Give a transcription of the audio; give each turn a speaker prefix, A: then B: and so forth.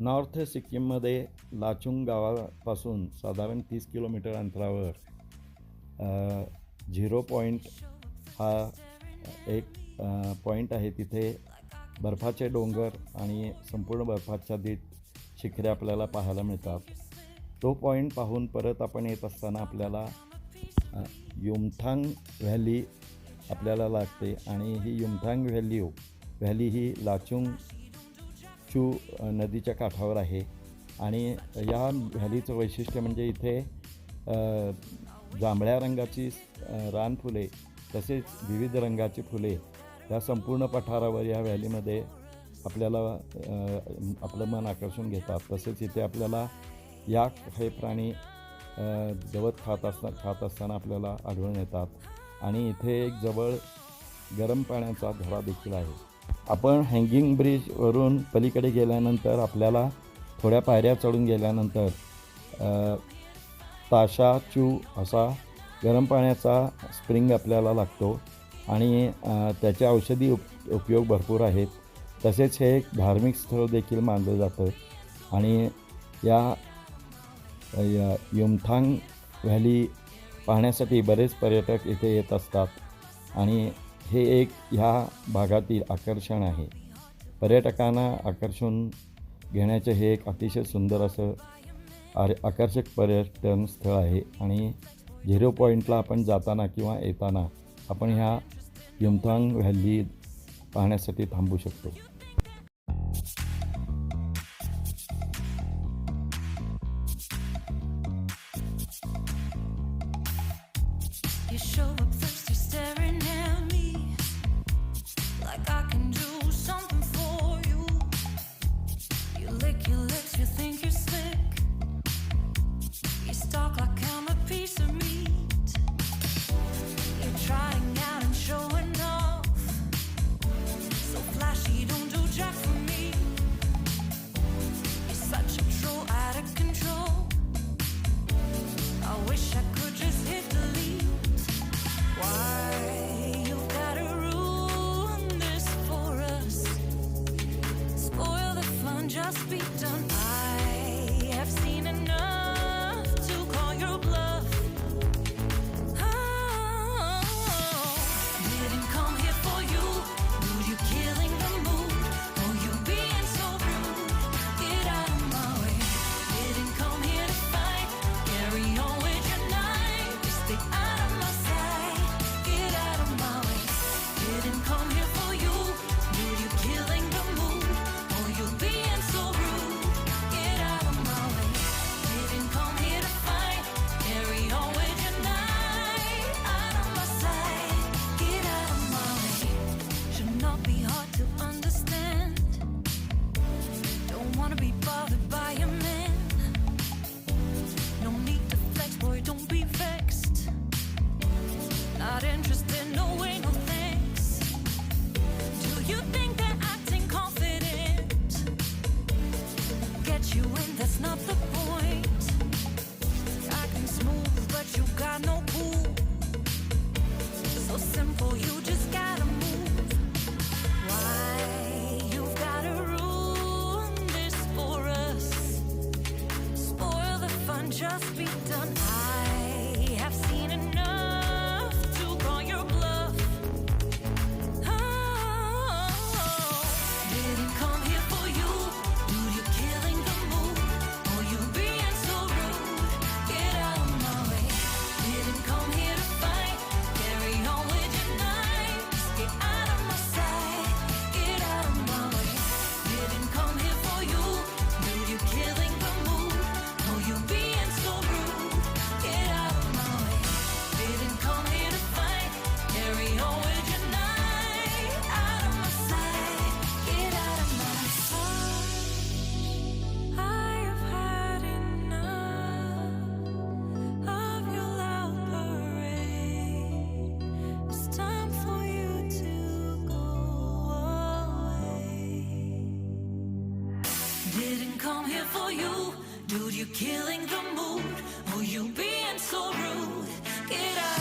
A: North सिक्कीममध्ये लाचुंग गावापासून साधारण तीस किलोमीटर अंतरावर झिरो पॉईंट हा एक पॉईंट आहे तिथे बर्फाचे डोंगर आणि संपूर्ण बर्फाच्छादित शिखरे आपल्याला पाहायला मिळतात. तो पॉईंट पाहून परत आपण येत असताना आपल्याला युमथांग व्हॅली आपल्याला लागते आणि ही युमथांग व्हॅली व्हॅली ही लाचुंग चू नदीच्या काठावर आहे. आणि या व्हॅलीचं वैशिष्ट्य म्हणजे इथे जांभळ्या रंगाची रानफुले तसेच विविध रंगाची फुले या संपूर्ण पठारावर या व्हॅलीमध्ये आपल्याला आपलं मन आकर्षून घेतात. तसेच इथे आपल्याला याक हे प्राणी गवत खात असता खात असताना आपल्याला आढळून येतात. आणि इथे एक जवळ गरम पाण्याचा धरा देखील आहे. आपण हँगिंग ब्रिजवरून पलीकडे गेल्यानंतर आपल्याला थोड्या पायऱ्या चढून गेल्यानंतर ताशा चू असा गरम पाण्याचा स्प्रिंग आपल्याला लागतो आणि त्याचे औषधी उप उपयोग भरपूर आहेत. तसेच हे एक धार्मिक स्थळ देखील मानलं जातं आणि या या युमथांग व्हॅली पाहण्यासाठी बरेच पर्यटक इथे येत असतात आणि हे एक ह्या भागातील आकर्षण आहे. पर्यटकांना आकर्षून घेण्याचे हे एक अतिशय सुंदर असं आर आकर्षक पर्यटन स्थळ आहे आणि झिरो पॉईंटला आपण जाताना किंवा येताना आपण ह्या युमथांग व्हॅली पाहण्यासाठी थांबू शकतो.
B: You show up be done. You? That's not the point. Smooth, but you got no cool. So simple, you just gotta move. Why you gotta ruin this for us? Spoil the fun, just be done. come here for you. Dude, you're killing the mood. Oh, you being so rude. Get out.